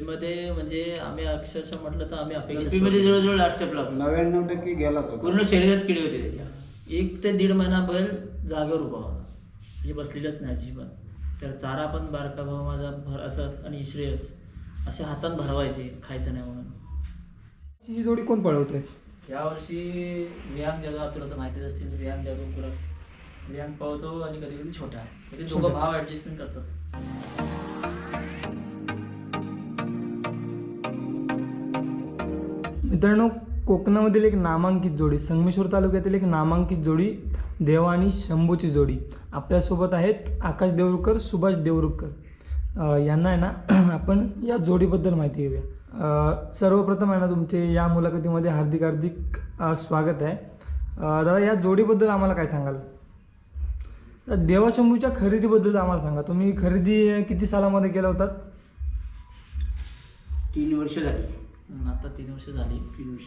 मध्ये म्हणजे आम्ही अक्षरशः म्हटलं तर आम्ही अपेक्षा मध्ये सोडली. जवळजवळ लास्ट स्टेपला नव्याण्णव टक्के गेलाच होता. पूर्ण शरीरात किडे होते त्याच्या एक ते दीड महिना बैल जागेवर उभा होता. म्हणजे बसलेलाच नाही अजिबात. तर चारा पण बारका भाऊ माझा भर असत आणि श्रेयस असे हातात भरवायचे खायचं नाही म्हणून. ही जोडी कोण पळवते यावर्षी वियांग जगा तुला तर माहितीच असतील वियांग जगा पुरा वियांग पळतो आणि कधी कधी छोटा. कधी दोघं भाव ऍडजस्टमेंट करतात. मित्रांनो कोकणामधील एक नामांकित जोडी संगमेश्वर तालुक्यातील एक नामांकित जोडी देवा आणि शंभूची जोडी. आपल्यासोबत आहेत आकाश देवरुखकर सुभाष देवरुखकर. यांना आहे ना आपण या जोडीबद्दल माहिती घेऊया. सर्वप्रथम आहे ना तुमचे या मुलाखतीमध्ये हार्दिक हार्दिक स्वागत आहे. दादा या जोडीबद्दल आम्हाला काय सांगाल? देवाशंभूच्या देवा शंभूच्या खरेदीबद्दल आम्हाला सांगा. तुम्ही खरेदी किती सालामध्ये केला होतात तीन वर्ष झाली. आता तीन वर्ष झाली. तीन वर्ष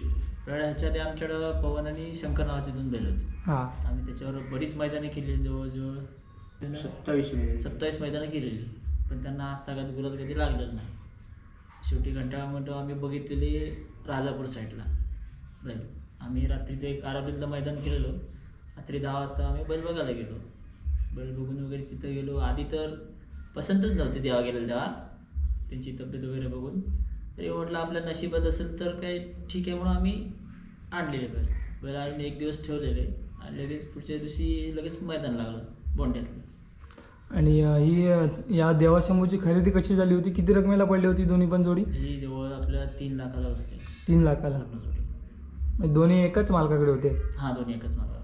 ह्याच्या आधी आमच्याकडं पवन आणि शंकर नावाचे दोन बैल होते. हां. आम्ही त्याच्यावर बरीच मैदाने केली जवळजवळ सत्तावीस मिनिट सत्तावीस मैदानं केलेली. पण त्यांना आज तागात गुलाल कधी लागलेलं नाही. शेवटी कंटाळा म्हणतो आम्ही बघितलेली राजापूर साईडला बैल. आम्ही रात्रीचं एक आराबीतलं मैदान केलेलं रात्री दहा वाजता आम्ही बैल बघायला गेलो. बैल बघून वगैरे तिथं गेलो. आधी तर पसंतच नव्हती देवा गेलेलं तेव्हा. त्यांची तब्येत वगैरे बघून. तरी म्हटलं आपल्या नशिबात असेल तर काही ठीक आहे म्हणून आम्ही आणलेले बैल बैल आणून एक दिवस ठेवलेले आणि लगेच पुढच्या दिवशी लगेच मैदान लागलं बोंड्यातलं. आणि अ, ही या देवाशंभूची खरेदी कशी झाली होती? किती रकमेला पडली होती दोन्ही पण जोडी? ही जवळ आपल्या तीन लाखाला बसले. तीन लाखाला? पूर्ण जोडी. म्हणजे दोन्ही एकाच मालकाकडे होते? हा दोन्ही एकच मला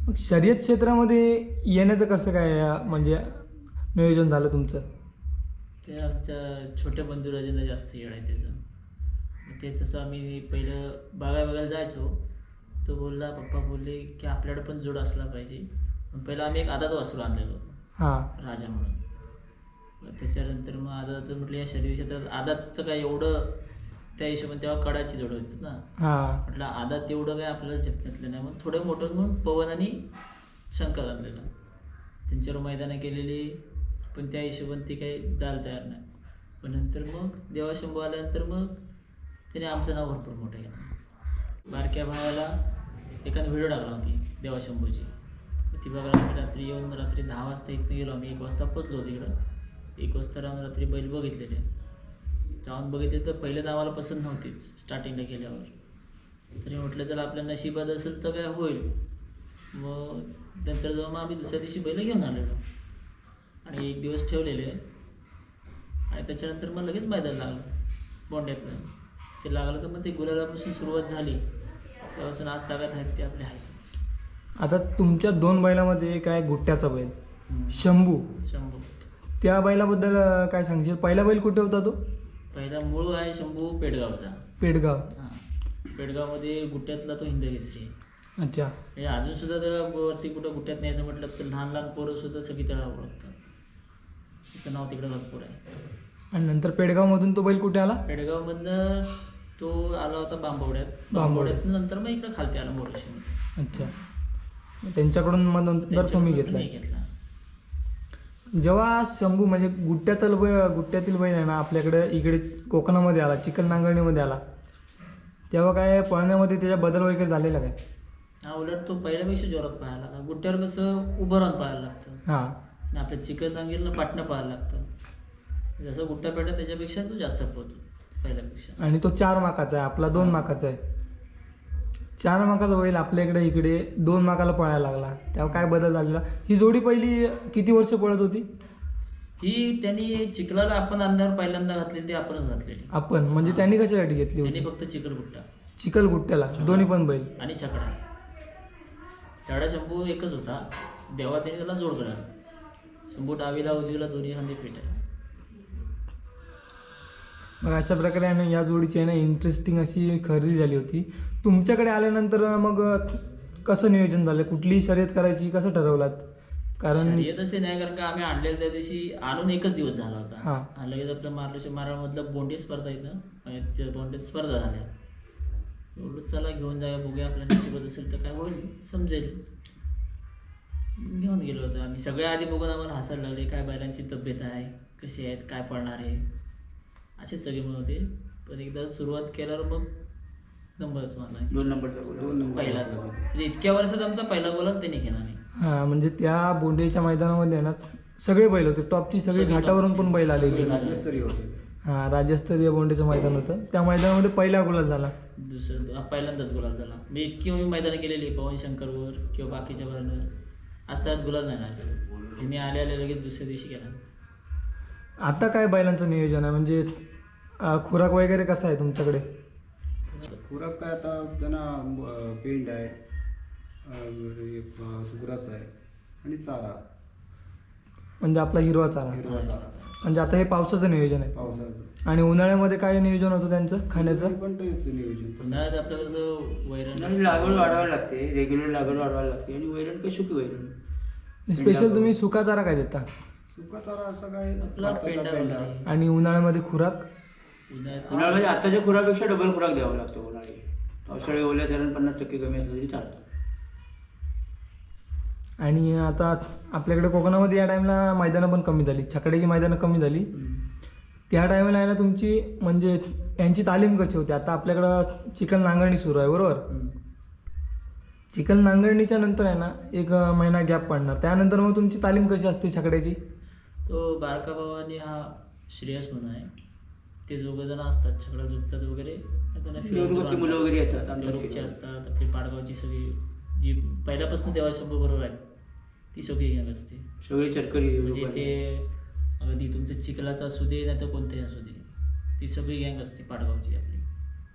मग शर्यत क्षेत्रामध्ये येण्याचं कसं काय अ, म्हणजे नियोजन झालं तुमचं? ते आमच्या छोट्या बंधू राजांना जास्त येड आहे त्याचं. तेच असं आम्ही पहिलं बागा बघायला जायचो तो बोलला पप्पा बोलले की आपल्याकडे पण जोड असला पाहिजे. पण पहिलं आम्ही एक आदात वासरू आणलेलं होतं. हां. राजा म्हणून. त्याच्यानंतर मग आदात म्हटलं या शरीर क्षेत्रात आदातचं काय एवढं त्या हिशोबाने तेव्हा कडाची जोड होती ना. म्हटलं आदात एवढं काय आपल्याला झेपण्यातलं नाही. मग थोडं मोठं म्हणून पवन आणि शंकर आणलेलं. त्यांच्यावर मैदानं केलेली. पण त्या हिशोबाने ते काही जायला तयार नाही. पण नंतर मग देवाशंभू आल्यानंतर मग त्याने आमचं नाव भरपूर मोठं केलं. बारक्या भावाला एखादा व्हिडिओ टाकला होती देवाशंभूची मग ती बघायला आम्ही रात्री येऊन रात्री दहा वाजता इथनं गेलो आम्ही. एक वाजता पोचलो तिकडं एक वाजता राहून रात्री बैल बघितलेले. जाऊन बघितले तर पहिले तर आम्हाला पसंत नव्हतीच स्टार्टिंगला गेल्यावर. तरी म्हटलं चला आपल्या नशिबात असेल तर काय होईल. मग नंतर जाऊन मग आम्ही दुसऱ्या दिवशी बैल घेऊन आलेलो. आणि एक दिवस ठेवलेले आणि त्याच्यानंतर मग लगेच मैदान लागलं. बोंड्यातलं ते लागलं तर मग ते गुलालापासून सुरुवात झाली. तेव्हापासून आज ताकद आहेत ते आपले आहेतच. आता तुमच्या दोन बैलामध्ये काय गुट्ट्याचा बैल? शंभू. शंभू. त्या बैलाबद्दल काय सांगशील? पहिला बैल कुठे होता तो? पहिला मूळ आहे शंभू पेडगावचा. पेडगाव. पेडगावमध्ये गुट्ट्यातला तो हिंदकेसरी अच्छा. अजून सुद्धा त्याला वरती कुठं गुट्यात न्यायचं म्हटलं तर लहान लहान पोरं सुद्धा सगळी त्याला ओळखतात. त्याचं नाव तिकडं भरपूर आहे. आणि नंतर पेडगावमधून तो बैल कुठे आला? पेडगावमधनं तो आला होता बांबवड्यात. बांबवड्यात. नंतर मग इकडं खालती आला मोरशी अच्छा. मग त्यांच्याकडून मग नंतर तुम्ही घेतला घेतला. जेव्हा शंभू म्हणजे गुट्ट्यातील बैल गुट्ट्यातील बैल आहे ना आपल्याकडे इकडे कोकणामध्ये आला चिकन नांगरणीमध्ये आला तेव्हा काय पळण्यामध्ये त्याच्या बदल वगैरे झालेला काय? हा उलट तो पहिल्यापेक्षा जोरात पळायला लागला. गुट्ट्यावर कसं उभं राहून पळायला लागतं. हां. आणि आपल्या चिकन दांगेलनं पाटणं पळायला लागतं. जसं गुट्टा पेटा त्याच्यापेक्षा तो जास्त पळतो पहिल्यापेक्षा. आणि तो चार माकाचा आहे आपला दोन माकाचा आहे. चार माकाचा बैल आपल्या इकडे इकडे दोन माकाला पळायला लागला. तेव्हा काय बदल झालेला? ही जोडी पहिली किती वर्ष पळत होती? ही त्यांनी चिखलाला आपण अंधार पहिल्यांदा घातलेली ती आपणच घातलेली. आपण? म्हणजे त्यांनी कशासाठी घेतली त्यांनी होती? फक्त चिखल गुट्टा. चिकल गुट्ट्याला दोन्ही पण बैल. आणि छकडा. तेवढा शंभू एकच होता. देवा त्यांनी त्याला जोड करा शंभू डावीला उजवीला दोन्ही खांदे पीठ आहे. मग अशा प्रकारे आहे ना या जोडीची आहे ना इंटरेस्टिंग अशी खरेदी झाली होती. तुमच्याकडे आल्यानंतर मग कसं नियोजन झालं? कुठली शर्यत करायची कसं ठरवलात? कारण शर्यत असे नाही कारण का आम्ही आणलेलं त्या दिवशी आणून एकच दिवस झाला होता. हा. आणि लगेच आपल्या मार्लेश्वर मारामधलं बोंडी स्पर्धा इथं आणि त्या बोंडीत स्पर्धा झाल्या. एवढं चला घेऊन जाऊया बघूया आपल्या नशिबात असेल तर काय होईल समजेल. घेऊन गेलो होतो आम्ही. सगळ्या आधी बघून आम्हाला हसायला लागले काय बैलांची तब्येत आहे? कशी आहेत? काय पडणार आहे? असे सगळे म्हणत होते. पण एकदा सुरुवात केल्यावर मग नंबरच मारला दोन नंबरचा गोल दोन नंबर पहिलाच. म्हणजे इतक्या वर्षात आमचा पहिला गोलच त्यांनी केला नाही. हा म्हणजे त्या बोंडेच्या मैदानामध्ये ना सगळे बैल होते. टॉपची सगळी सगळे घाटावरून पण बैल आलेली राज्यस्तरीय होते. हा राज्यस्तरीय बोंडेचं मैदान होतं. त्या मैदानामध्ये पहिला गुलाल झाला. दुसरं हा पहिल्यांदाच गुलाल झाला. मी इतकी मी मैदानं केलेली पवन शंकरवर किंवा बाकीच्या बरोबर आज त्यात गुलाल नाही लागले त्यांनी आले आले लगेच दुसऱ्या दिवशी केला आता काय बैलांचं नियोजन आहे? म्हणजे अं, खुराक वगैरे कसा आहे तुमच्याकडे? खुराक काय आता त्यांना अं, पेंड आहे अं, हे, सुग्रास आहे आणि चारा. म्हणजे आपला हिरवा चारा. हिरवा चारा म्हणजे आता हे पावसाचं नियोजन आहे. पावसाचं. आणि उन्हाळ्यामध्ये काय नियोजन होतं त्यांचं? खाण्याचं? पण तेच नियोजन तसं. उन्हाळ्यात आपलं कसं वैरण लागवड वाढवावी लागते रेग्युलर लागवड वाढवावी लागते. आणि वैरण काय सुकी वैरण? स्पेशल तुम्ही सुका चारा काय देता? सुका चारा असं काय? आपला भाताचा पेंडा पेंडा. वगैरे. आणि उन्हाळ्यामध्ये खुराक? उन्हाळ्यात उन्हाळ्यामध्ये आताच्या खुरापेक्षा डबल खुराक द्यावा लागतो उन्हाळी. पावसाळी ओल्या धरण पन्नास टक्के कमी असलं तरी चालतं. आणि आता आपल्याकडे कोकणामध्ये या टाईमला मैदानं पण कमी झाली. छकड्याची मैदानं कमी झाली. त्या टायमाला आहे ना तुमची म्हणजे यांची तालीम कशी होती? आता आपल्याकडं चिकन नांगरणी सुरू आहे बरोबर. चिकन नांगरणीच्या नंतर आहे ना एक महिना गॅप पडणार. त्यानंतर मग तुमची तालीम कशी असते छकड्याची? तो बारका भावानी हा श्रेयस म्हणून आहे. ते दोघं जण असतात छकडा झुकतात वगैरे. त्यांना मुलं वगैरे येतात आमच्या. असतात आपली पाडगावची सगळी जी पहिल्यापासून देवाशंभू बरोबर आहे ती सगळी गँग असते. सगळे चटकरी म्हणजे. ते अगदी तुमचं चिखलाचं असू दे नाही तर कोणतेही असू दे. ती सगळी गँग असते पाडगावची आपली.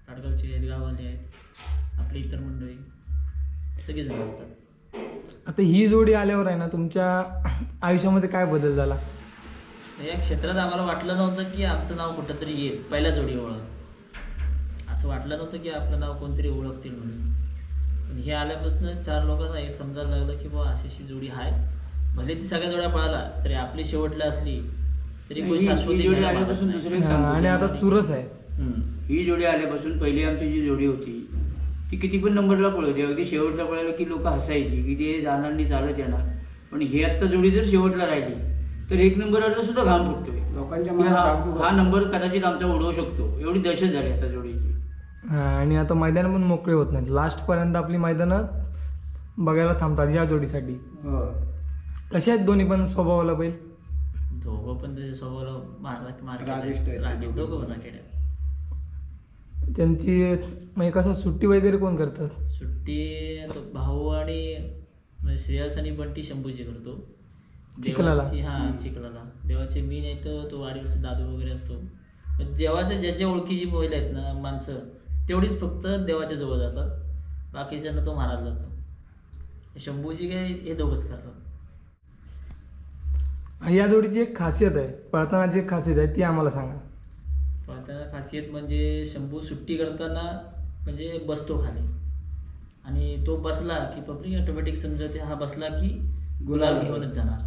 पाडगावची आहेत गाववाले आहेत आपली इतर मंडळी. सगळेजण असतात. आता ही जोडी आल्यावर आहे ना तुमच्या आयुष्यामध्ये काय बदल झाला? या क्षेत्रात आम्हाला वाटलं नव्हतं की आमचं नाव कुठंतरी येईल पहिल्या जोडी ओळख असं वाटलं नव्हतं की आपलं नाव कोणतरी ओळखतील म्हणून. हे आल्यापासून चार लोकांना हे समजायला लागलं की बाबा अशी अशी जोडी आहे भले ती सगळ्या जोड्या पळाला तरी आपली शेवटला असली तरी कोणी शाश्वती जोडी घ्यायला मागत आल्यापासून नाही. दुसरं एक सांगतो आणि आता. चुरस आहे. हम्म. ही जोडी आल्यापासून पहिली आमची जी जोडी होती ती किती पण नंबरला पळवते अगदी शेवटला पळायला की लोक हसायची की ते जाणार नाही चालत येणार. पण ही आत्ता जोडी जर शेवटला राहिली तर एक नंबरला सुद्धा घाम फुटतोय. लोकांच्या मनात हा डागडुग हा नंबर कदाचित आमचा उडवू शकतो. एवढी दहशत झाली आता जोडीची हा, आणि आता मैदान पण मोकळे होत नाहीत. लास्टपर्यंत आपली मैदानं बघायला थांबतात या जोडीसाठी. हो. कसे आहेत दोन्ही पण स्वभावाला बैल? दोघं पण त्याच्या स्वभावाला दोघं. पण राखेड. त्यांची म्हणजे कसं सुट्टी वगैरे कोण करतात? सुट्टी आता भाऊ आणि म्हणजे श्रेयस आणि बंटी शंभूची करतो. चिखलाला? देवाची हा चिखलाला. देवाचे मी नाही तर तो वाडीवरचा दादू वगैरे असतो. देवाच्या ज्याच्या ओळखीची बैल आहेत ना माणसं तेवढीच फक्त देवाच्या जवळ जातात. बाकीच्यांना तो महाराज जातो. शंभूची काय हे दोघंच करतात. या जोडीची एक खासियत आहे पळतानाची एक खासियत आहे ती आम्हाला सांगा. पळताना खासियत म्हणजे शंभू सुट्टी करताना म्हणजे बसतो खाली. आणि तो बसला की पब्लिक ऑटोमॅटिक समजते हा बसला की गुलाल घेऊनच जाणार.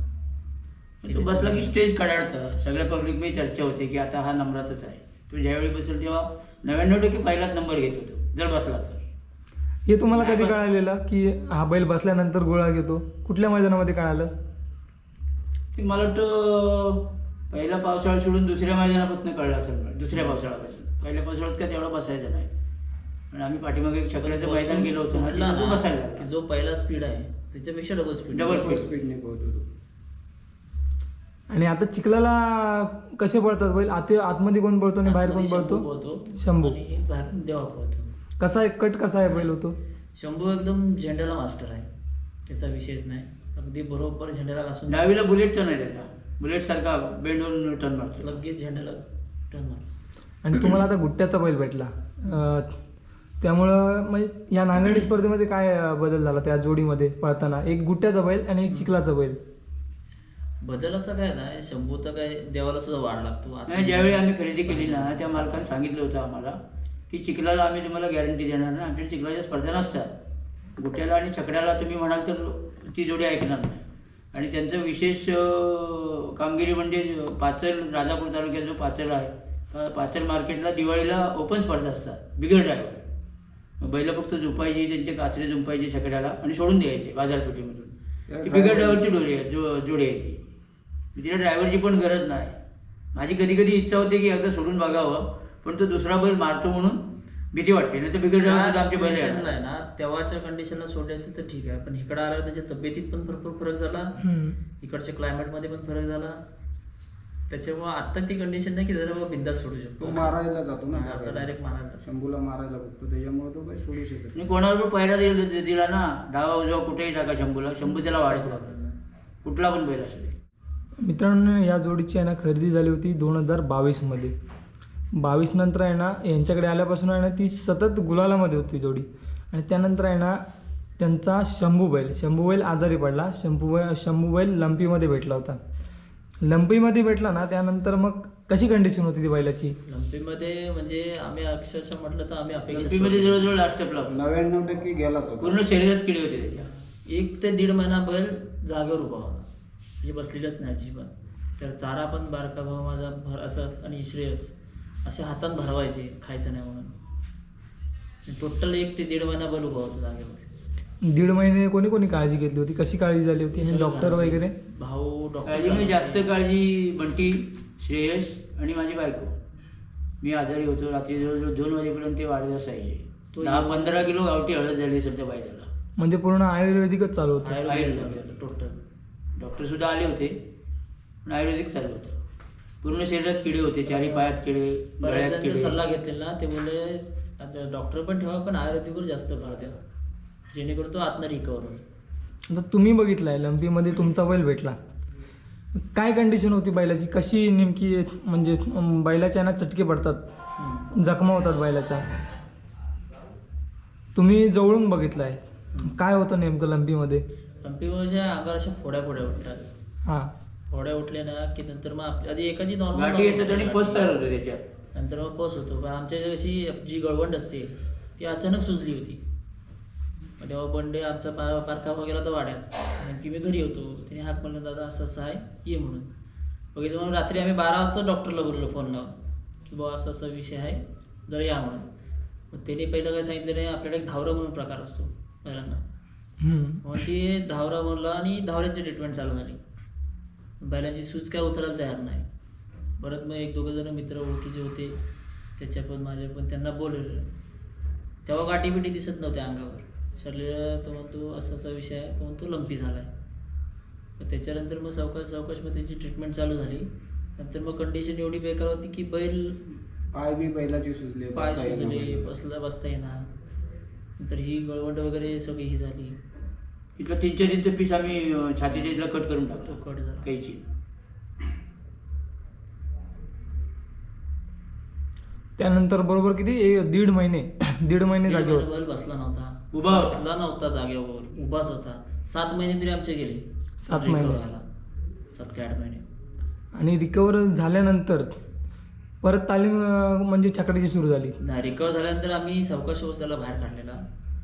तो बसला की स्टेज कडाडतं. सगळ्या पब्लिकमध्ये चर्चा होते की आता हा नंबरातच आहे. तो ज्यावेळी बसेल तेव्हा नव्याण्णव टक्के पहिलाच नंबर घेत होतो जर बसला तर. हे तुम्हाला कधी कळालेलं की हा बैल बसल्यानंतर गोळा घेतो? कुठल्या मैदानामध्ये कळालं? ते मला वाटतं पहिला पावसाळा सोडून दुसऱ्या मैदानापासून कळलं असेल दुसऱ्या पावसाळ्यापासून. पहिल्या पावसाळ्यात काय तेवढा बसायचा नाही. आणि आम्ही पाठीमागे एक छकड्याचं मैदान गेलो होतो ना बसायला की. जो पहिला स्पीड आहे त्याच्यापेक्षा डबल स्पीड Double फुल स्पीडने पोहतो तो आणि आता चिखलाला कसे पळतात बैल? आत आतमध्ये कोण पळतो आणि बाहेर कोण पळतो शंभू. आणि बाहेर देवा पळतो कसा आहे? कट कसा आहे बैल होतो? शंभू एकदम झेंड्याला मास्टर आहे. त्याचा विषयच नाही. अगदी बरोबर झेंड्याला घासून डावीला बुलेट टर्न आहे त्याचा. बुलेट सारखा बेंडून टर्न मारतो. लगेच झेंड्याला टर्न मारतो. आणि तुम्हाला आता गुट्ट्याचा बैल भेटला. अं, त्यामुळं म्हणजे या नांगरणी स्पर्धेमध्ये काय अं, बदल झाला त्या जोडीमध्ये पळताना? एक गुट्ट्याचा बैल आणि एक चिखलाचा बैल. बदल असा काय नाही शंभू तर काय देवाला सुद्धा वाढ लागतो. आता- नाही ज्यावेळी आम्ही खरेदी केली ना त्या मालकाने सांगितलं होतं आम्हाला की चिखलाला आम्ही तुम्हाला गॅरंटी देणार नाही आमच्या चिखलाच्या स्पर्धा नसतात. गुट्याला आणि छकड्याला तुम्ही म्हणाल तर ती जोडी ऐकणार नाही. आणि त्यांचं विशेष अं, कामगिरी म्हणजे पाचल राजापूर तालुक्यात जो पाचल आहे त्या पाचल मार्केटला दिवाळीला ओपन स्पर्धा असतात बिगर ड्रायव्हर बैल फक्त झुपायची त्यांचे काचरे झुंपायचे छकड्याला आणि सोडून द्यायचे बाजारपेठेमधून. ती बिगर ड्रायव्हरची डोरी आहे जो जोडी आहे ती. तिला ड्रायव्हरची पण गरज नाही. माझी कधी कधी इच्छा होते की एकदा सोडून बघावं पण तो दुसरा बैल मारतो म्हणून भीती वाटते. नाही तर बिघड आमचे बैल. आहे ना. तेव्हाच्या कंडिशनला सोडायचं तर ठीक आहे. पण इकडे आल्यावर त्याच्या तब्येतीत पण भरपूर फरक झाला. इकडच्या क्लायमेटमध्ये पण फरक झाला. त्याच्यामुळे आता ती कंडिशन नाही की जरा बाबा बिंदास सोडू तो शकतो मारायला जातो ना हा, आता डायरेक्ट मारायला जातो. शंभूला मारायला बघतो. त्याच्यामुळे तो काही सोडू शकत नाही. कोणावर पण पहिरा दिला दिला ना डावा उजवा कुठेही टाका शंभूला. शंभू त्याला वाढत लागला कुठला पण बैल असू दे. मित्रांनो या जोडीची आहे ना खरेदी झाली होती दोन हजार बावीसमध्ये. बावीस नंतर आहे ना यांच्याकडे आल्यापासून आहे ना ती सतत गुलालामध्ये होती जोडी. आणि त्यानंतर आहे ना त्यांचा शंभू बैल शंभू बैल आजारी पडला. शंभू बैल शंभू बैल लंपीमध्ये भेटला होता. लंपीमध्ये भेटला ना त्यानंतर मग कशी कंडिशन होती ती बैलाची? लंपीमध्ये म्हणजे आम्ही अक्षरशः म्हटलं तर आम्ही अपेक्षा सोडली. जवळजवळ लास्ट स्टेपला होता. नव्याण्णव टक्के गेलाच होता. पूर्ण शरीरात किडे होते त्याच्या. एक ते दीड महिना बैल जागेवर उभा होता. म्हणजे बसलेलाच नाही अजिबात. तर चारा पण बारका भाऊ माझा भर असत आणि श्रेयस असे हातात भरवायचे खायचं नाही म्हणून. टोटल एक ते दीड महिना बैल उभा होता. जागेवर दीड महिने कोणी कोणी काळजी घेतली होती? कशी काळजी झाली होती? डॉक्टर वगैरे? भाऊ काळजी म्हणजे जास्त डॉक्टर काळजी बंटी श्रेयस आणि माझी बायको. मी आजारी होतो. रात्री जवळजवळ दोन वाजेपर्यंत ते वाढत असायचे दहा पंधरा किलो गावठी हळद झाली सर त्या बायला म्हणजे पूर्ण आयुर्वेदिकच चालू होतं. आयुर्वेदिक. टोटल. डॉक्टर सुद्धा आले होते. पण आयुर्वेदिक चालू होतं. पूर्ण शरीरात किडे होते चारी पायात किडे गळ्यात बऱ्याच किडे. सल्ला घेतलेला ते बोलले आता डॉक्टर पण ठेवा पण आयुर्वेदिकवर जास्त भर द्या. जेणेकरून तो आतनं रिकवर होईल. आता तुम्ही बघितलाय लंपीमध्ये तुमचा बैल भेटला. काय कंडिशन होती बैलाची? कशी नेमकी म्हणजे अं, बैलाच्या ना चटके पडतात? जखमा होतात बैलाच्या. तुम्ही जवळून बघितलाय. काय होतं नेमकं लंपीमध्ये? लंपीवरच्या अंगावर अशा फोड्या फोड्या उठतात. हां. फोड्या उठल्या ना की नंतर मग आपली आधी एखादी नॉर्मल गाठी येतात आणि पस तयार होतो त्याच्यात. नंतर मग पस होतो. पण आमच्या इथे कशी जी गळवंड असते ती अचानक सुजली होती. मग तेव्हा बंडे आमचा पा पारखा वगैरे तर वाड्यात. नेमकी मी घरी होतो. त्याने हाक म्हणलं दादा असं असं आहे. ये म्हणून. बघितलं म्हणून रात्री आम्ही बारा वाजता डॉक्टरला बोललो फोन लावून. की बाबा असा असा विषय आहे. जर या म्हणून. मग त्याने पहिलं काय सांगितलं नाही आपल्याकडे एक धावरा म्हणून प्रकार असतो हम्म. मग ते धावरा म्हणलं आणि धावऱ्याची ट्रीटमेंट चालू झाली. बैलांची सूज काय उतरायला तयार नाही. परत मग एक दोघं जण मित्र ओळखीचे होते. त्याच्या पण माझ्या पण त्यांना बोलवलेलं. तेव्हा गाठी बिटी दिसत नव्हत्या अंगावर. शरीर तो म्हणतो असा असा विषय आहे तो म्हणतो लंपी झाला आहे त्याच्यानंतर मग सावकाश सावकाश मग त्याची ट्रीटमेंट चालू झाली. नंतर मग कंडिशन एवढी बेकार होती की बैल पाय बी बैलाचे सुजले पाय सुजले. बसला बसता येणार नंतर ही गळवंड वगैरे सगळी ही झाली. इथलं तीन चार इंच पीस आम्ही अं, छातीच्या इथला कट करून तो टाकतो कट झाला कैची. त्यानंतर बरोबर किती? एक दीड महिने. दीड महिने दीड जागेवर. बसला नव्हता. उभा होता. बसला नव्हता जागेवर. उभाच होता. सात महिने तरी आमचे गेले. सात recover महिने. व्हायला. सात ते आठ महिने. आणि रिकवर झाल्यानंतर परत तालीम म्हणजे छकड्याची सुरू झाली. नाही रिकवर झाल्यानंतर आम्ही सावकाश त्याला बाहेर काढलेला.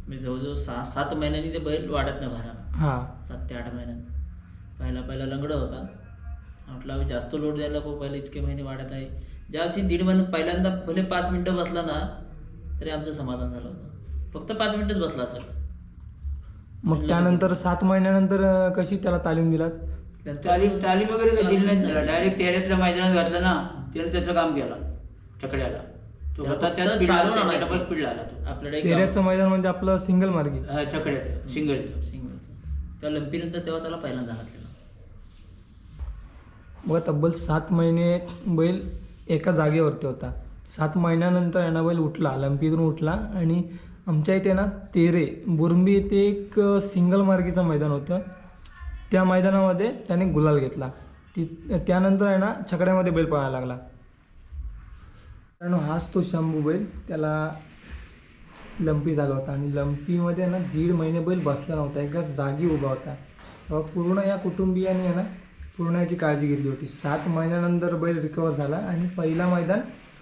म्हणजे जवळजवळ सहा सात महिन्यांनी ते बैल वाढत नाही बाहेर हां. सात ते आठ महिन्यात. पहिला पहिला लंगडा होता. म्हटलं आम्ही जास्त लोड द्यायला नको पहिला इतके महिने वाढत आहे. ज्या वर्षी दीड महिने पहिल्यांदा भले पाच मिनटं बसला ना तरी आमचं समाधान झालं होतं. फक्त पाच मिनटच बसला सर मग त्यानंतर सात महिन्यानंतर कशी त्याला तालीम दिलात? तालीम तालीम वगैरे दिली नाही त्याला? डायरेक्ट तेऱ्यातल्या मैदानात घातलं ना? त्याने त्याचं काम केलं चकड्याला. तो त्याला होता फक्त त्याच चालवून आणायचं. डबल स्पीड आला तो. आपल्याकडे एक तेऱ्याचं मैदान म्हणजे आपलं सिंगल मार्गी. हा, चकड्यात सिंगल सिंगलचं त्या लंपीनंतर तेव्हा त्याला पहिल्यांदा घातलेला बघा तब्बल सात महिने बैल एका जागेवरती होता. सात महिन्यानंतर आहे ना बैल उठला लंपीतून उठला आणि आमच्या इथे ना तेरे बुरंबी येथे एक सिंगल मार्गीचं मैदान होतं. त्या मैदानामध्ये त्याने गुलाल घेतला. ती त्यानंतर आहे ना छकड्यामध्ये बैल पळायला लागला. कारण हाच तो शंभू बैल त्याला लंपी झाला होता. आणि लंपीमध्ये ना दीड महिने बैल बसला नव्हता. एका जागी उभा होता. तेव्हा पूर्ण या कुटुंबियांनी आहे ना पूर्ण याची काळजी घेतली होती. सात महिन्यानंतर बैल रिकवर झाला. आणि पहिला मैदान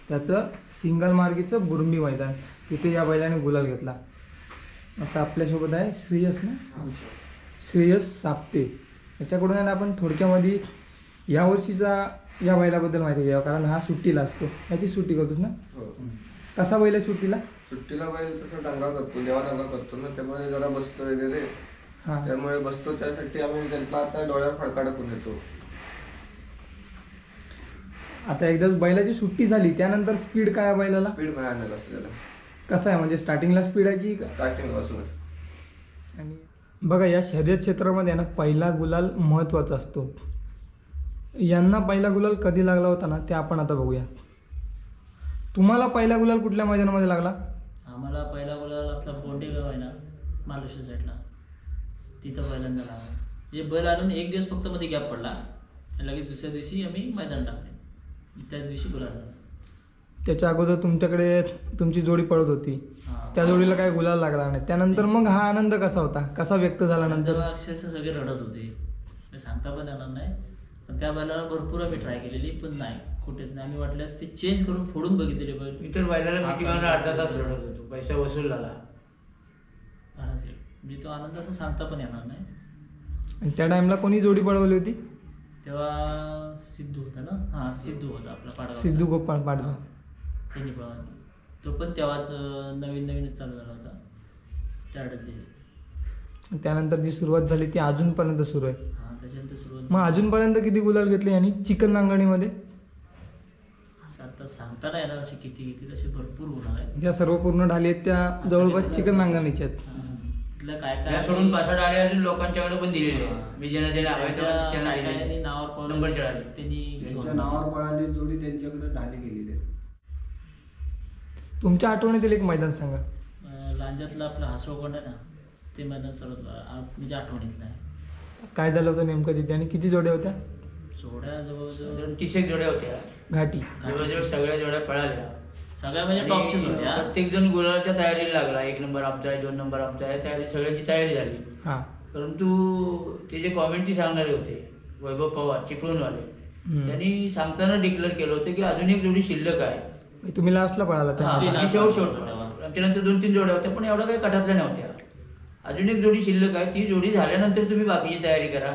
त्याचं सिंगल मार्गीचं बुरंबी मैदान. तिथे या बैलाने गुलाल घेतला. आता आपल्यासोबत आहे श्रेयस ना? श्रेयस. साप्ते याच्याकडून आहे ना आपण थोडक्यामध्ये या वर्षीचा या बैलाबद्दल माहिती घ्यावं कारण हा सुट्टीला असतो. याची सुट्टी करतोस ना? हो. कसा बैल आहे सुट्टीला? सुट्टीला बैल तसा दंगा करतो देवा दंगा करतो ना त्यामुळे जरा बसतो वगैरे. त्यामुळे बसतो त्यासाठी आम्ही त्यांना आता डोळ्यावर फडका टाकून येतो. आता एकदाच बैलाची सुट्टी झाली त्यानंतर स्पीड काय आहे बैलाला? स्पीड भयानक असलेला. कसं आहे? म्हणजे स्टार्टिंगला स्पीड आहे की? स्टार्टिंग पासूनच आणि बघा या शर्यत क्षेत्रामध्ये ना पहिला गुलाल महत्त्वाचा असतो. यांना पहिला गुलाल कधी लागला होता ना ते आपण आता बघूया. तुम्हाला पहिला गुलाल कुठल्या मैदानामध्ये लागला? आम्हाला पहिला बोलायला आपला बोंडेगाव आहे ना मालुष्य साईडला तिथं पहिल्यांदा लागला. म्हणजे बैल आणून एक दिवस फक्त मध्ये गॅप पडला आणि लगेच दुसऱ्या दिवशी आम्ही मैदान टाकले. त्याच दिवशी गुलाल झाला. त्याच्या अगोदर तुमच्याकडे तुमची जोडी पळत होती. हा. त्या जोडीला काय गुलाल लागला नाही. त्यानंतर मग हा आनंद कसा होता? कसा व्यक्त झाला नंतर? तेव्हा अक्षरशः सगळे रडत होते. सांगता पण येणार नाही. त्या बैलाला भरपूर आम्ही ट्राय केलेली पण नाही कुठेच नाही. आम्ही वाटल्यास ते चेंज करून फोडून बघितलेले बैल. मी तर बैलाला मारून अर्धा तास रडत होतो. पैसा वसूल झाला. महाराज म्हणजे तो आनंद असं सांगता पण येणार नाही. आणि त्या टाइमला कोणी जोडी पळवली होती? तेव्हा सिद्धू होता ना? हा सिद्धू होता आपला पाडगावचा. सिद्धू गोपाळ पाडवा. त्यांनी पळवली. तो पण तेव्हाच अं, नवीन नवीनच चालू झाला होता. त्या अडत दिली त्यानंतर जी सुरुवात झाली ती अजूनपर्यंत सुरू आहे. त्याच्यानंतर सुरुवात मग अजूनपर्यंत किती गुलाल घेतले यांनी? चिकन नांगणीमध्ये असं आता सांगता नाही येणार असे किती घेतील असे भरपूर होणार ज्या सर्व पूर्ण ढाली आहेत त्या जवळपास चिकन नांगणीच्या आहेत. हा. तिथलं काय काय या सोडून पासष्ट आले अजून लोकांच्याकडे पण दिलेले. आहे मी ज्यांना ज्यांना हवे त्यांच्या त्यांना काय काय दिलेले यांनी नावावर नंबर चढाले त्यांनी त्यांच्या घेऊन नावावर पळाली जोडी त्यांच्याकडे ढाली गेलेली आहे तुमच्या आठवणीतील एक मैदान सांगा. अं, लांजातलं आपलं हासोकोंड आहे ना ते मैदान सर्वात आ- म्हणजे आठवणीतलं आहे. काय झालं होतं नेमकं तिथे? आणि किती जोड्या होत्या? जोड्या जवळजवळ साधारण तीस एक जोड्या होत्या. घाटी. जवळजवळ सगळ्या जोड्या पळाल्या. सगळ्या म्हणजे टॉपच्याच होत्या. प्रत्येक जण गुलालाच्या तयारीला लागला. एक नंबर आमचा आहे दोन नंबर आमचा आहे. तयारी सगळ्यांची तयारी झाली. हां. परंतु ते जे कॉमेंट्री सांगणारे होते वैभव पवार चिपळूणवाले. त्यांनी सांगताना डिक्लेअर केलं होतं की अजून एक जोडी शिल्लक आहे. तुम्ही लास्टला पळाला हा, शेवट शेवट तेव्हा. आमच्यानंतर दोन तीन जोड्या होत्या पण एवढ्या काही कठातल्या नव्हत्या. अजून एक जोडी शिल्लक आहे ती जोडी झाल्यानंतर तुम्ही बाकीची तयारी करा.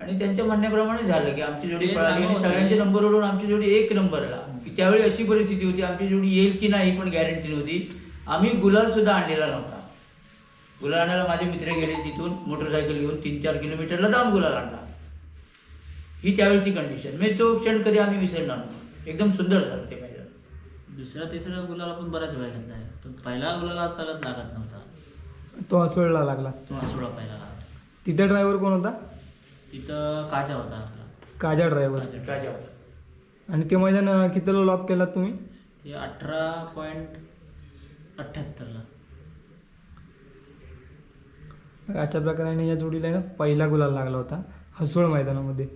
आणि त्यांच्या म्हणण्याप्रमाणे झालं की आमची जोडी पळाली आणि सांगत होते. सगळ्यांचे नंबर ओढून आमची जोडी एक नंबरला. की त्यावेळी अशी परिस्थिती होती आमची जोडी येईल की नाही पण गॅरंटी नव्हती. आम्ही गुलाल सुद्धा आणलेला नव्हता. गुलाल आणायला माझे मित्र गेले तिथून मोटरसायकल घेऊन तीन चार किलोमीटरला जाऊन गुलाल आणला. ही त्यावेळची कंडिशन म्हणजे तो क्षण कधी आम्ही विसरणार नाही. एकदम सुंदर झालं ते मैदान दुसरा तिसरा गुलाल आपण बऱ्याच वेळा घेतला आहे पण पहिला गुलाल तागत लागत नव्हता. तो असोळला लागला. तो आसोळा पहिला लागला. तिथे ड्रायव्हर कोण होता? तिथं काजा होता आपला काजा ड्रायव्हर काजा. जेवढं आणि ते मैदान अं, कितीला लॉक केलात तुम्ही? ते अठरा पॉईंट अठ्ठ्याहत्तरला अशा प्रकारे या जोडीला आहे ना पहिला गुलाल लागला होता हसोळ मैदानामध्ये.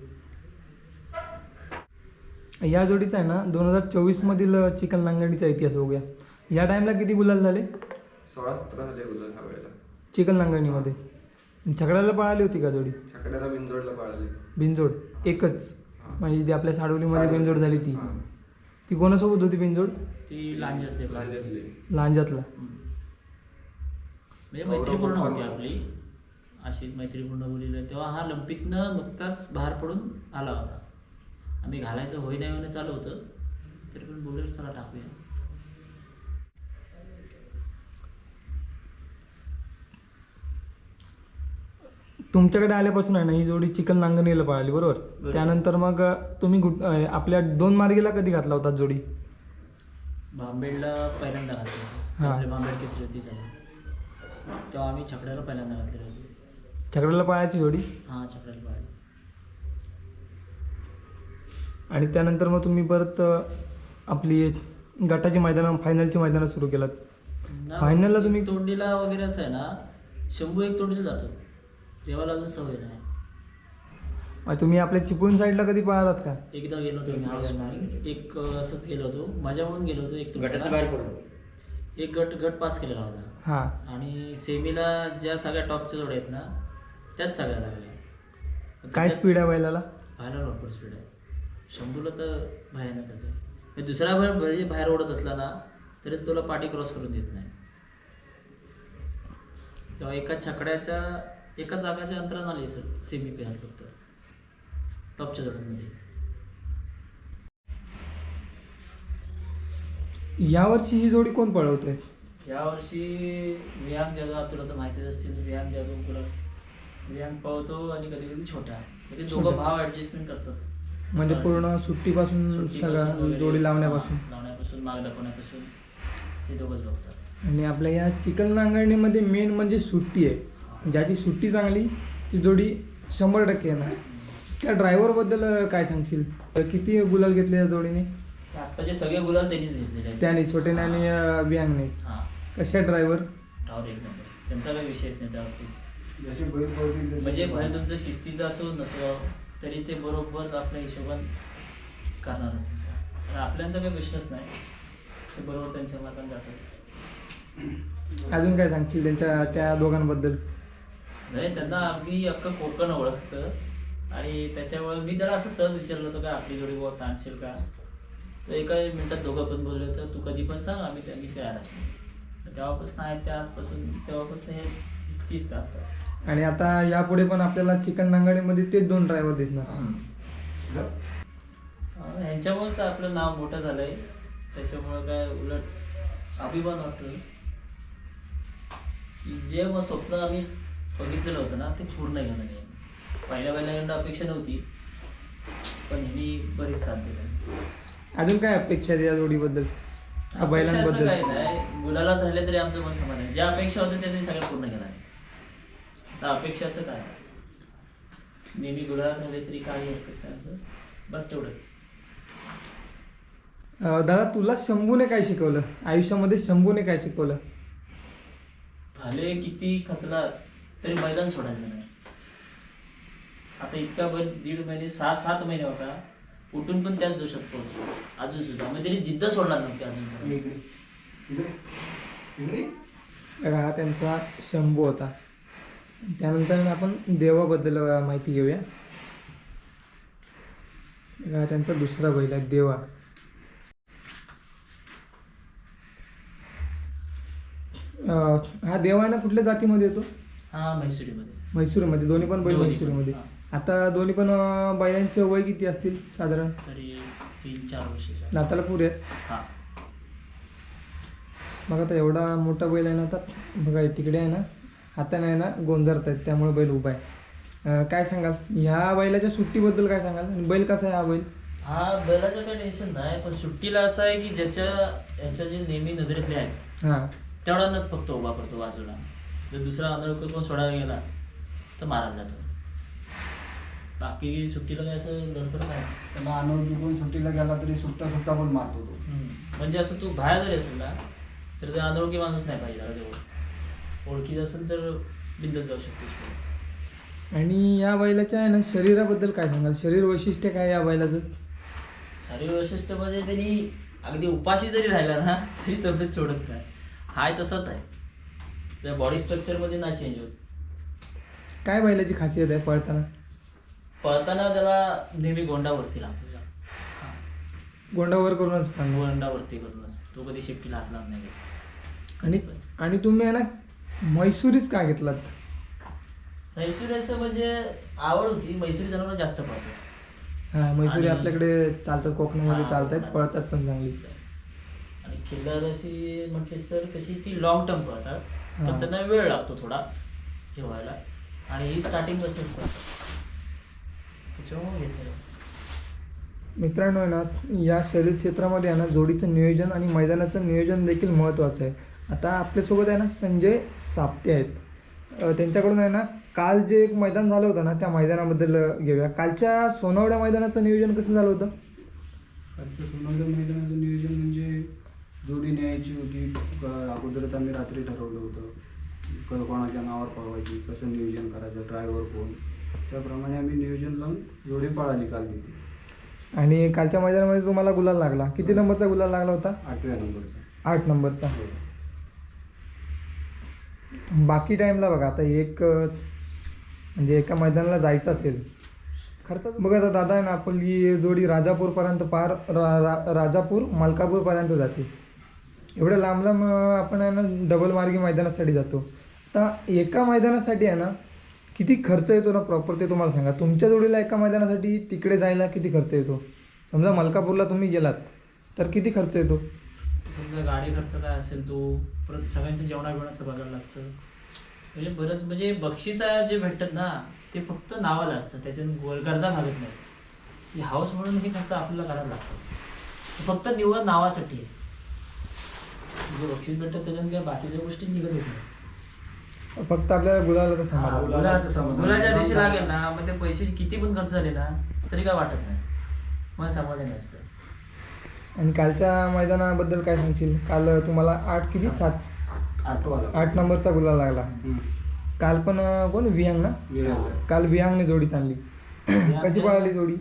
या जोडीचा आहे ना दोन हजार चोवीसमधील चिकन नांगडीचा इतिहास बघूया. या टाईमला किती गुलाल झाले? सोळा सतरा झाले गुलाल ह्या वेळेला. चिकन नांगणीमध्ये छकड्याला पळाली होती का जोडी? छकड्याला बिनजोडला पळाली. बिनजोड एकच. म्हणजे ती आपल्या साडवलीमध्ये बिनजोड झाली ती. ती कोणासोबत होती बिनजोड? ती लांजातले. लांजातली. लांजातला. म्हणजे मैत्रीपूर्ण होती आपली. अशीच मैत्रीपूर्ण बोलीला. तेव्हा हा लंपीतनं नुकताच बाहेर पडून आला होता. आम्ही घालायचं होई नाही होणे चालू होतं. तरी पण बोलेर चला टाकूया. तुमच्याकडे आल्यापासून आहे ना ही जोडी चिकन नांगणीला पळाली बरोबर. त्यानंतर मग तुम्ही गुट- अं, आपल्या दोन मार्गीला कधी घातला होता जोडी? भांबेडला पहिल्यांदा घातली. होती हा. आपली भांबेड केसरी होती झाली. तेव्हा आम्ही छकड्याला पहिल्यांदा घातलेली होती. छकड्याला पळायची जोडी? हां छकड्याला पाहिजे आणि त्यानंतर मग तुम्ही परत अं, आपली गटाची मैदानं फायनलची मैदानं सुरू केलात. फायनलला तुम्ही- तोंडीला वगैरे असं आहे ना शंभू एक तोंडीला जातो. देवाला अजून सवय नाही. मग तुम्ही आपल्या चिपळूण साईडला कधी पळालात का? एकदा गेलो होतो मी. एक अं, असंच गेलो होतो. माझ्या म्हणून गेलो होतो एक गटात. बाहेर पडलो एक गट गट पास केलेला होता. हां. आणि सेमीला ज्या सगळ्या टॉपच्या जोड्या आहेत ना त्याच सगळ्या लागल्या. काय स्पीड आहे बैलाला? बाहेर भरपूर स्पीड आहे. शंभूला तर भयानकच आहे म्हणजे दुसरा बाहेर भले बाहेर ओढत असला ना तरी तुला पाठी क्रॉस करून देत नाही. तेव्हा एका छकड्याच्या एका चाकाच्या अंतरानं आली सर. सेमी पेअर फक्त टॉपच्या जोड्यांमध्ये यावर्षी ही जोडी कोण पळवते यावर्षी विहांग जागा तुला तर माहितीच असतील विहांग जागा तुला विहांग पळतो आणि कधी कधी छोटा. म्हणजे दोघं भाव ऍडजस्टमेंट करतात. म्हणजे पूर्ण सुट्टीपासून सगळं जोडी लावण्यापासून हा, लावण्यापासून. माग दाखवण्यापासून ते दोघंच बघतात. आणि आपल्या या चिकन नांगरणीमध्ये मेन म्हणजे सुट्टी आहे. ज्याची सुट्टी चांगली ती जोडी शंभर टक्के येणार. त्या ड्रायव्हरबद्दल काय सांगशील? किती गुलाल घेतले या जोडीने? आत्ताचे सगळे गुलाल त्यांनीच घेतलेले त्याने छोटेने आणि अभियांगने हा. कशा ड्रायव्हर ठावर एक नंबर. त्यांचा काही विषयच नाही त्यावरती. म्हणजे पळतात. तुमचं शिस्तीचं असो नसो तरी ते बरोबर आपल्या हिशोबान करणार असेल. आपल्यांचा काही प्रश्नच नाही. ते बरोबर त्यांच्या मार्गाने जातातच. अजून काय सांगशील त्यांच्या त्या दोघांबद्दल? नाही त्यांना अगदी अख्खं कोकण ओळखतं. आणि त्याच्यामुळे मी जरा असं सहज विचारलं होतं का आपली जोडी बुवा ताणशील का? तर एका मिनिटात दोघं पण बोलले होतं तू कधी पण सांग आम्ही त्या- मी तयार आहे तर तेव्हापासून आहे त्या आजपासून तेव्हापासून हे तीस तास आणि आता यापुढे पण आपल्याला चिकन नांगरणीमध्ये तेच दोन ड्रायव्हर दिसणार. ह्यांच्यामुळेच तर आपलं नाव मोठं झालंय. त्याच्यामुळं काय उलट अभिमान वाटतोय. की जे मग स्वप्न आम्ही बघितलेलं होतं ना ते पूर्ण झालं नाही पहिल्या पहिल्या एवढं अपेक्षा नव्हती पण ह्यांनी बरीच साथ दिली अजून काय अपेक्षा आहे या जोडीबद्दल? अपेक्षा असं बैलांबद्दल? काय नाही. गुलालात राहिले तरी आमचं मन समान आहे. ज्या अपेक्षा होत्या त्या त्यांनी सगळ्या पूर्ण केल्या आता अपेक्षा असं काय? नेहमी गुलालात राहिले तरी काही हरकत नाही आमचं. बस तेवढंच. अं, दादा तुला शंभूने काय शिकवलं? आयुष्यामध्ये शंभूने काय शिकवलं? भले किती खचला तरी मैदान सोडायचं नाही. आता इतका बैल दीड महिने सहा सात महिने होता उठून पण त्याच दिवसात पोहोचलो. अजून सुद्धा. म्हणजे त्यांनी जिद्द सोडणार नव्हती अजून इकडे. इकडे. इकडे. बघा, हा त्यांचा शंभू होता. त्यानंतर आपण देवाबद्दल माहिती घेऊया. बघा, हा त्यांचा दुसरा बैल आहे देवा. हा देवा आहे ना कुठल्या जातीमध्ये येतो? हा म्हैसुरीमध्ये म्हैसूरमध्ये दोन्ही पण बैल दोन्ही पण, म्हैसूरमध्ये हा. आता दोन्ही पण अं, बैलांचे वय किती असतील साधारण? तरी तीन चार दाताला पुरे. आहेत हा. मग आता एवढा मोठा बैल आहे ना आता बघा तिकडे आहे ना हाताने आहे ना गोंजारत आहेत त्यामुळे बैल उभा आहे. अं, काय सांगाल? ह्या बैलाच्या सुट्टीबद्दल काय सांगाल? आणि बैल कसा आहे हा बैल? हा बैलाचं काही टेन्शन नाही पण सुट्टीला असं आहे की ज्याच्या याच्या जे नेहमी नजरेतले आहेत हां. तेवढ्यानंच फक्त उभा करतो बाजूला. जर दुसरा आंधळकर कोण सोडायला गेला तर मारायला जातो. बाकी सुट्टीला काय असं लढतर नाही त्याला अनोळखी कोण सुट्टीला गेला तरी सुट्टा सुट्टा पण मारतो तो. म्हणजे असं तू बाहेर जरी असेल ना तर ते अनोळखी माणूस नाही पाहिजे त्याला जवळ ओळखीचं असेल तर बिंदत जाऊ शकतेस आणि या बैलाच्या आहे ना शरीराबद्दल काय सांगाल? शरीर वैशिष्ट्य काय या बैलाचं? शरीर वैशिष्ट्य म्हणजे त्यांनी अगदी उपाशी जरी राहिला ना तरी तब्येत सोडत नाही. हाय तसाच आहे. त्या बॉडी स्ट्रक्चरमध्ये ना चेंज होत. काय बैलाची खासियत आहे पळताना? पळताना त्याला नेहमी गोंडावरती लागतो गोंडावर करूनच पळणार गोंडावरती करूनच. तो कधी शेपटीला हात लावत नाही. आणि आणि तुम्ही आहे ना म्हैसूरीच का घेतलात? म्हैसूर असं म्हणजे आवड होती. मैसुरी जनावर जास्त पळतात. हां म्हैसूरी आणि- आपल्याकडे चालतात कोकणामध्ये हां, चालतात कोकणात. पळतात पण चांगली. आणि खिल्लार अशी म्हटलीस तर कशी ती लॉंग टर्म पळतात. पण त्यांना वेळ लागतो थोडा हे व्हायला आणि ही स्टार्टिंग मित्रांनो आहे ना या शर्यत क्षेत्रामध्ये आहे ना जोडीचं नियोजन आणि मैदानाचं नियोजन देखील महत्त्वाचं आहे. आता आपल्यासोबत आहे ना संजय साप्ते आहेत. अ, त्यांच्याकडून आहे ना काल जे एक मैदान झालं होतं ना त्या मैदानाबद्दल घेऊया. कालच्या सोनवड्या मैदानाचं नियोजन कसं झालं होतं? आजचं सोनवडे मैदानाचं जोडी न्यायची होती. क- अगोदरच आम्ही रात्री ठरवलं होतं. क- कोणाच्या नावावर पळवायची कसं नियोजन करायचं ड्रायव्हर कोण? त्याप्रमाणे आम्ही नियोजन लावून जोडी पळाली काल तिथे. आणि कालच्या मैदानामध्ये तुम्हाला गुलाल लागला. किती नंबरचा गुलाल लागला होता? आठव्या नंबरचा. आठ नंबरचा. बाकी टाईमला बघा आता एक अ, म्हणजे एका मैदानाला जायचं असेल. खर्च बघा आता दादा आहे ना आपली जोडी राजापूरपर्यंत पार रा, रा, राजापूर मलकापूरपर्यंत जाते. एवढ्या लांब लांब आपण आहे ना डबल मार्गी मैदानासाठी जातो. आता एका मैदानासाठी आहे ना किती खर्च येतो ना प्रॉपर ते तुम्हाला सांगा. तुमच्या जोडीला एका मैदानासाठी तिकडे जायला किती खर्च येतो? समजा मलकापूरला तुम्ही गेलात तर किती खर्च येतो? समजा गाडी खर्च काय असेल तो परत सगळ्यांचं जेवणा बिवणाचं बघायला लागतं. म्हणजे बरंच म्हणजे बक्षिसा जे भेटतात ना ते फक्त नावाला असतं त्याच्यातून गोल गरजा भागत नाही हाऊस म्हणून हे खर्च आपल्याला करायला लागतो. फक्त निवड नावासाठी आहे. जे बक्षीस भेटतं त्याच्यात काय बाकीच्या गोष्टी निघतच नाही. फक्त आपल्याला गुलाला तर हा, समाधान. गुलाच्या दिवशी लागेल ना मग ते पैसे किती पण खर्च झाले ना तरी काय वाटत नाही. मला समाधान असतं. आणि कालच्या मैदानाबद्दल काय सांगशील? काल तुम्हाला आठ किती? सात? आठवाला आठ नंबरचा गुलाल लागला. काल पण अं, कोण? विहांग ना? काल विहांगने जोडीत आणली कशी पळाली जोडी?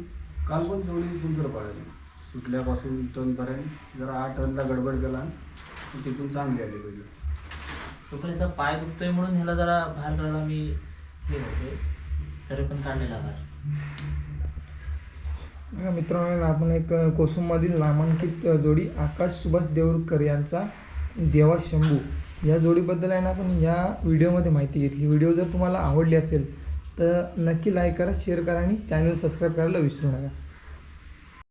काल पण जोडी सुंदर पळाली. सुटल्यापासून टर्नपर्यंत जरा आठ टर्नला गडबड केला. तिथून चांगली आली पहिली. तोपर्यंत पाय दुखतोय म्हणून ह्याला जरा बाहेर करायला मी हे होते. तरी पण काढलेला बाहेर बघा मित्रांनो आपण एक कोसुममधील नामांकित जोडी आकाश सुभाष देवरुखकर यांचा देवा शंभू या जोडीबद्दल आहे ना आपण या व्हिडिओमध्ये माहिती घेतली. व्हिडिओ जर तुम्हाला आवडली असेल तर नक्की लाईक करा शेअर करा आणि चॅनल सबस्क्राईब करायला विसरू नका.